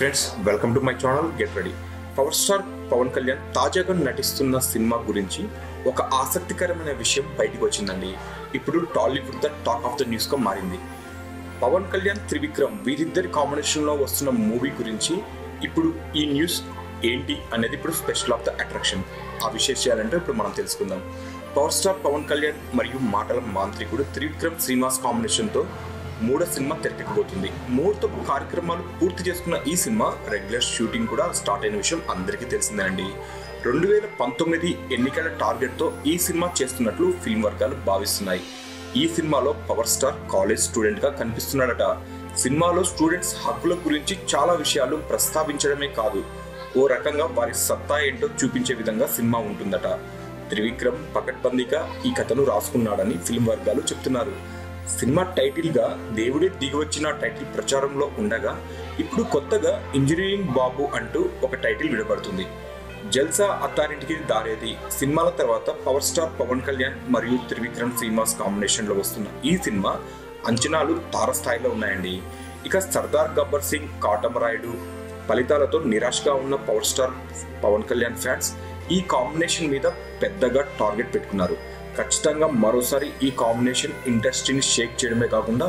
Friends welcome to my channel get ready power star Pawan Kalyan తాజాగా నటిస్తున్న cinema గురించి ఒక ఆసక్తికరమైన విషయం బయటకు వచ్చిందండి. ఇప్పుడు Tollywood the talk of the న్యూస్గా మారింది. పవన్ కళ్యాణ్ త్రివిక్రమ్ వీరిద్దరి కాంబినేషన్లో వస్తున్న మూవీ గురించి ఇప్పుడు ఈ న్యూస్ ఏంటి అనేది ఇప్పుడు స్పెషల్ ఆఫ్ ద అట్రాక్షన్. ఆ విశేషాలంటే ఇప్పుడు మనం తెలుసుకుందాం. పవర్ స్టార్ పవన్ కళ్యాణ్ మరియు మాటల మాంత్రికుడు త్రివిక్రమ్ శ్రీనివాస్ కాంబినేషన్తో మూడో సినిమా తెరకెక్కబోతుంది ముహూర్తపు కార్యక్రమాలు పూర్తి చేసుకున్న ఈ సినిమా రెగ్యులర్ షూటింగ్ కూడా స్టార్ట్ అయిన విషయం అందరికీ తెలిసిందేనండి. రెండు వేల పంతొమ్మిది ఎన్నికల టార్గెట్తో ఈ సినిమా చేస్తున్నట్లు ఫిల్మ్ వర్గాలు భావిస్తున్నాయి. ఈ సినిమాలో పవర్ స్టార్ కాలేజ్ స్టూడెంట్గా కనిపిస్తున్నాడట. సినిమాలో స్టూడెంట్స్ హక్కుల గురించి చాలా విషయాలు ప్రస్తావించడమే కాదు ఓ రకంగా వారి సత్తా ఏంటో చూపించే విధంగా సినిమా ఉంటుందట. త్రివిక్రమ్ పకడ్బందీగా ఈ కథను రాసుకున్నాడని ఫిల్మ్ వర్గాలు చెప్తున్నారు. సినిమా టైటిల్గా దేవుడే దిగివచ్చిన టైటిల్ ప్రచారంలో ఉండగా ఇప్పుడు కొత్తగా ఇంజనీరింగ్ బాబు అంటూ ఒక టైటిల్ విడబడుతుంది. జల్సా అత్తారింటికి దారేది. సినిమాల తర్వాత పవర్ స్టార్ పవన్ కళ్యాణ్ మరియు త్రివిక్రమ్ శ్రీనివాస్ కాంబినేషన్లో వస్తున్న ఈ సినిమా అంచనాలు తారస్థాయిలో ఉన్నాయండి. ఇక సర్దార్ గబ్బర్ సింగ్ కాటమరాయుడు ఫలితాలతో నిరాశగా ఉన్న power star Pawan Kalyan fans ఈ కాంబినేషన్ మీద పెద్దగా టార్గెట్ పెట్టుకున్నారు. ఖచ్చితంగా మరోసారి ఈ కాంబినేషన్ ఇండస్ట్రీని షేక్ చేయడమే కాకుండా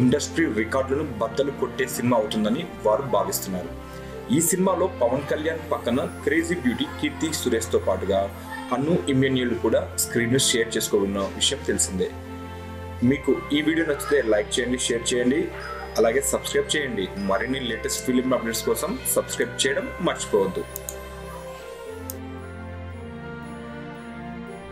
ఇండస్ట్రీ రికార్డులను బద్దలు కొట్టే సినిమా అవుతుందని వారు భావిస్తున్నారు. ఈ సినిమాలో పవన్ కళ్యాణ్ పక్కన క్రేజీ బ్యూటీ కీర్తి సురేష్తో పాటుగా అన్ను ఇమ్యూనియల్ కూడా స్క్రీన్ షేర్ చేసుకోనున్న విషయం తెలిసిందే. మీకు ఈ వీడియో నచ్చితే లైక్ చేయండి షేర్ చేయండి. అలాగే సబ్స్క్రైబ్ చేయండి. మరిన్ని లేటెస్ట్ ఫిలిం అప్డేట్స్ కోసం సబ్స్క్రైబ్ చేయడం మర్చిపోవద్దు.